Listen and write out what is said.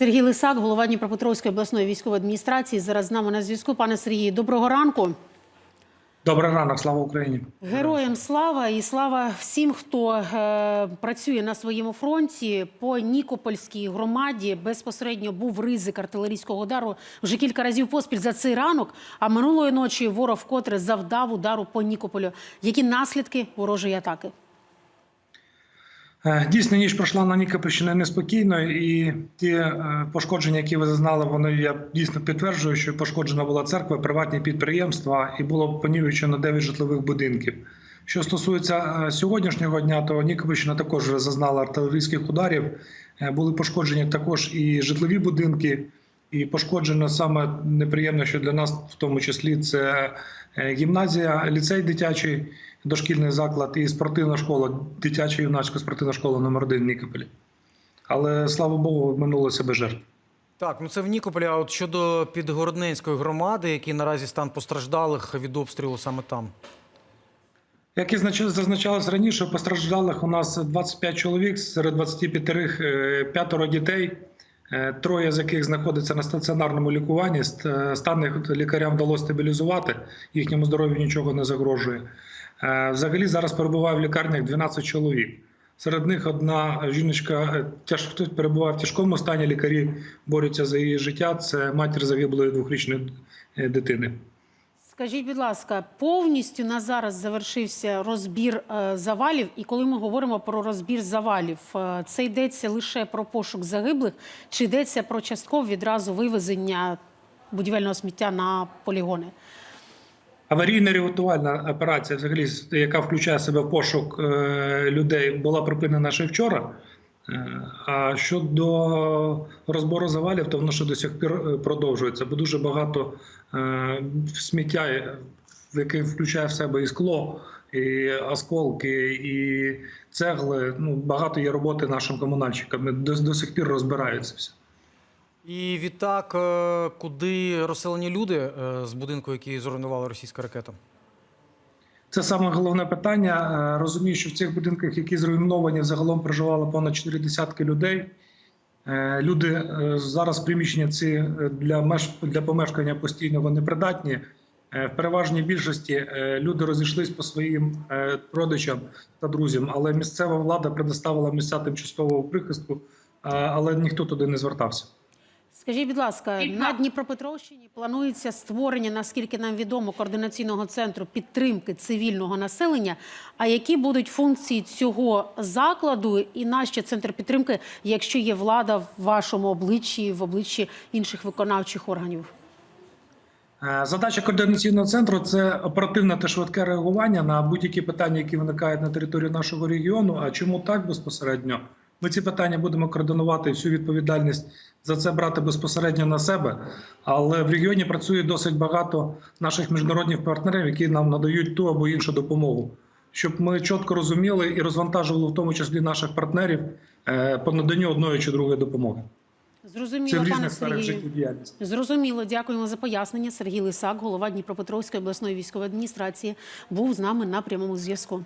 Сергій Лисак, голова Дніпропетровської обласної військової адміністрації. Зараз з нами на зв'язку. Пане Сергію, доброго ранку. Добрий ранок, слава Україні. Героям слава і слава всім, хто е, працює на своєму фронті. По Нікопольській громаді безпосередньо був ризик артилерійського удару вже кілька разів поспіль за цей ранок. А минулої ночі ворог вкотре завдав удару по Нікополю. Які наслідки ворожої атаки? Е, Дійсно, ніч пройшла на Нікопольщині неспокійно, і ті е, пошкодження, які ви зазнали, вони я дійсно підтверджую, що пошкоджена була церква, приватні підприємства, і було понівечено 9 житлових будинків. Що стосується е, сьогоднішнього дня, то Нікопольщина також зазнала артилерійських ударів. Були пошкоджені також і житлові будинки, і пошкоджено саме неприємно, що для нас, в тому числі, це гімназія, ліцей дитячий, дошкільний заклад і спортивна школа, дитяча юнацька спортивна школа номер 1 в Нікополі. Але слава Богу, минулося без жертв. Так, ну це в Нікополі. А от щодо Підгородненської громади, які наразі стан постраждалих від обстрілу саме там. Як і зазначалось раніше, постраждалих у нас 25 чоловік, серед 25 е, п'ятеро дітей, троє з яких знаходяться на стаціонарному лікуванні. Е, Стан лікарям вдалося стабілізувати, їхньому здоров'ю нічого не загрожує. Е, Взагалі зараз перебуває в лікарнях 12 чоловік. Серед них одна жіночка тяжко перебуває в тяжкому стані. Лікарі борються за її життя. Це матір загиблої двохрічної е, дитини. Скажіть, будь ласка, повністю на зараз завершився розбір е, завалів. І коли ми говоримо про розбір завалів, е, це йдеться лише про пошук загиблих, чи йдеться про частково відразу вивезення будівельного сміття на полігони? Аварійно-рятувальна операція, взагалі, яка включає в себе пошук е, людей, була припинена ще вчора. Е, А щодо розбору завалів, то воно ще до сих пір е, продовжується, бо дуже багато е, сміття, яке включає в себе і скло, і осколки, і цегли. Ну багато є роботи нашим комунальщикам. До, до сих пір розбираються все. І відтак, куди розселені люди з будинку, який зруйнувала російська ракета? Це саме головне питання. Е, Розумію, що в цих будинках, які зруйновані, загалом проживало понад 4 десятки людей. Е, Люди е, зараз приміщення ці для меж для помешкання постійного непридатні. В переважній більшості люди розійшлись по своїм родичам та друзям, але місцева влада предоставила місця тимчасового прихистку, але ніхто туди не звертався. Скажіть, будь ласка, на Дніпропетровщині планується створення, наскільки нам відомо, координаційного центру підтримки цивільного населення. А які будуть функції цього закладу і нащо центр підтримки, якщо є влада в вашому обличчі, в обличчі інших виконавчих органів? Е, Задача координаційного центру це оперативне та швидке реагування на будь-які питання, які виникають на території нашого регіону. А чому так безпосередньо? Ми ці питання будемо координувати всю відповідальність за це брати безпосередньо на себе. Але в регіоні працює досить багато наших міжнародних партнерів, які нам надають ту або іншу допомогу, щоб ми чітко розуміли і розвантажували в тому числі наших партнерів е, по наданню одної чи другої допомоги. Зрозуміло, пане Сергію. Зрозуміло, дякуємо за пояснення. Сергій Лисак, голова Дніпропетровської обласної військової адміністрації, був з нами на прямому зв'язку.